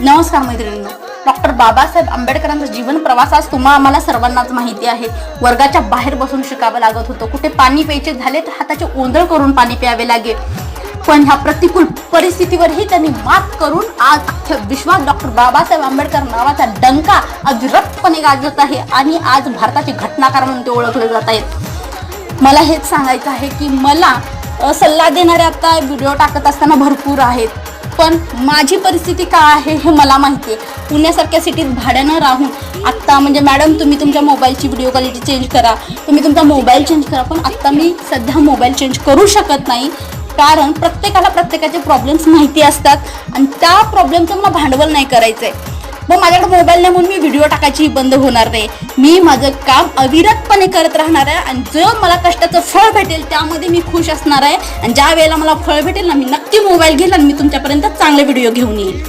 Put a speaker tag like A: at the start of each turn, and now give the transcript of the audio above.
A: नमस्कार मैत्रिणींनो. डॉक्टर बाबासाहेब आंबेडकरांचा जीवन प्रवास आज तुम्हा आम्हाला सर्वांनाच माहिती आहे. वर्गाच्या बाहेर बसून शिकावं लागत होतं. कुठे पाणी प्यायचे झाले तर हाताचे ओंदळ करून पाणी प्यावे लागे. पण ह्या प्रतिकूल परिस्थितीवरही त्यांनी मात करून आज अख्ख्या विश्वात डॉक्टर बाबासाहेब आंबेडकर नावाचा डंका अविरतपणे गाजत आहे आणि आज भारताचे घटनाकार म्हणून ते ओळखले जात आहेत. मला हेच सांगायचं आहे की मला सल्ला देणारे आता व्हिडिओ टाकत असताना भरपूर आहेत. पण माझी परिस्थिती काय आहे हे मला माहिती आहे. पुण्यासारख्या सिटीत भाड्यानं राहून आत्ता म्हणजे मॅडम तुम्ही तुमच्या मोबाईलची व्हिडिओ क्वालिटी चेंज करा. तुम्ही तुमचा मोबाईल चेंज करा पण आत्ता मी सध्या मोबाईल चेंज करू शकत नाही. कारण प्रत्येकाला प्रत्येकाचे प्रॉब्लेम्स माहिती असतात आणि त्या प्रॉब्लेमचं मला भांडवल नाही करायचं आहे मग माझ्याकडे मोबाईल नाही म्हणून मी व्हिडिओ टाकायची बंद होणार नाही. मी माझं काम अविरतपणे करत राहणार आहे आणि जो मला कष्टाचं फळ भेटेल त्यामध्ये मी खुश असणार आहे. आणि ज्या वेळेला मला फळ भेटेल ना मी नक्की मोबाईल घेईल आणि मी तुमच्यापर्यंत चांगले व्हिडिओ घेऊन येईल.